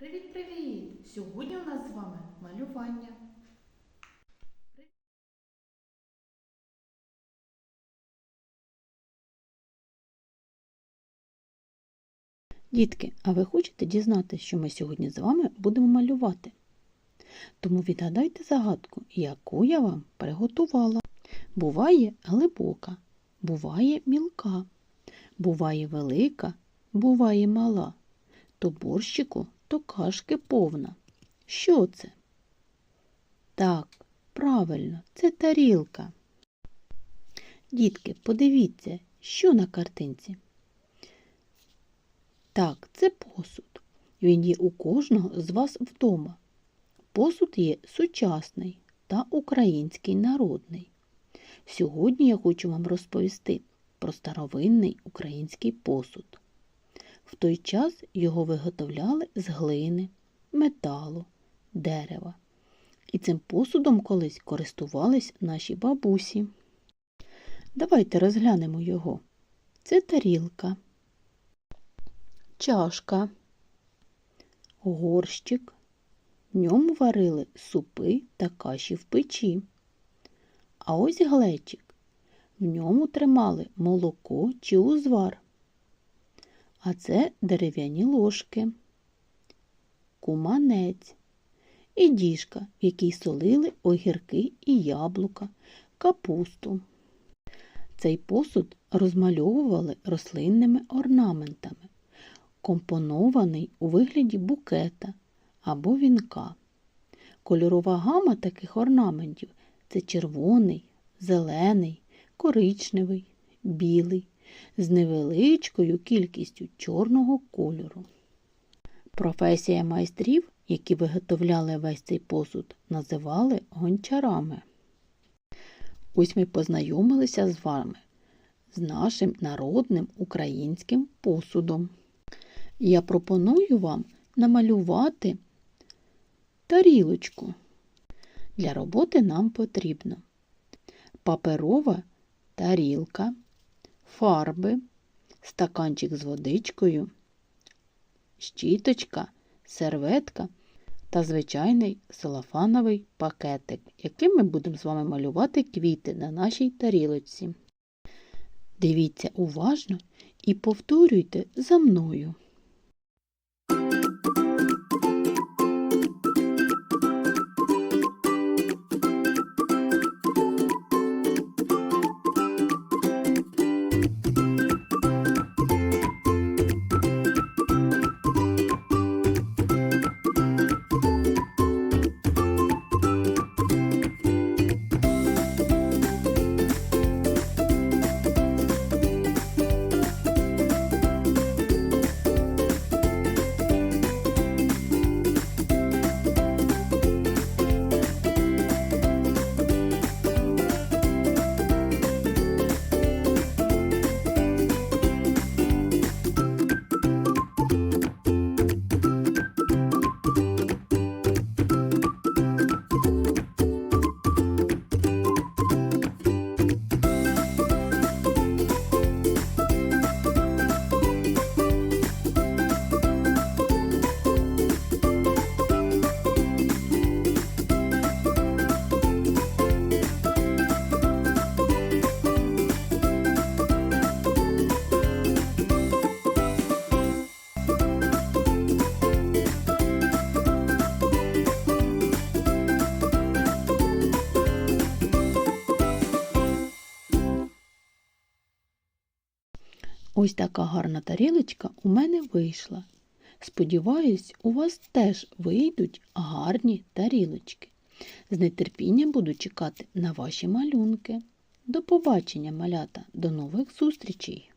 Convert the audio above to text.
Привіт-привіт! Сьогодні у нас з вами малювання. Дітки, а ви хочете дізнатися, що ми сьогодні з вами будемо малювати? Тому відгадайте загадку, яку я вам приготувала. Буває глибока, буває мілка, буває велика, буває мала. То борщику, то кашки повна. Що це? Так, правильно, це тарілка. Дітки, подивіться, що на картинці. Так, це посуд. Він є у кожного з вас вдома. Посуд є сучасний та український народний. Сьогодні я хочу вам розповісти про старовинний український посуд. В той час його виготовляли з глини, металу, дерева. І цим посудом колись користувались наші бабусі. Давайте розглянемо його. Це тарілка чашка, горщик. В ньому варили супи та каші в печі. А ось глечик. В ньому тримали молоко чи узвар. А це дерев'яні ложки, куманець і діжка, в якій солили огірки і яблука, капусту. Цей посуд розмальовували рослинними орнаментами компонований у вигляді букета або вінка. Кольорова гама таких орнаментів це червоний, зелений, коричневий, білий, з невеличкою кількістю чорного кольору. Професія майстрів, які виготовляли весь цей посуд, називали гончарами. Ось ми познайомилися з вами з нашим народним українським посудом. Я пропоную вам намалювати тарілочку. Для роботи нам потрібно паперова тарілка, фарби, стаканчик з водичкою, щіточка, серветка та звичайний салафановий пакетик, яким ми будемо з вами малювати квіти на нашій тарілочці. Дивіться уважно і повторюйте за мною. Ось така гарна тарілочка у мене вийшла. Сподіваюсь, у вас теж вийдуть гарні тарілочки. З нетерпінням буду чекати на ваші малюнки. До побачення, малята, до нових зустрічей!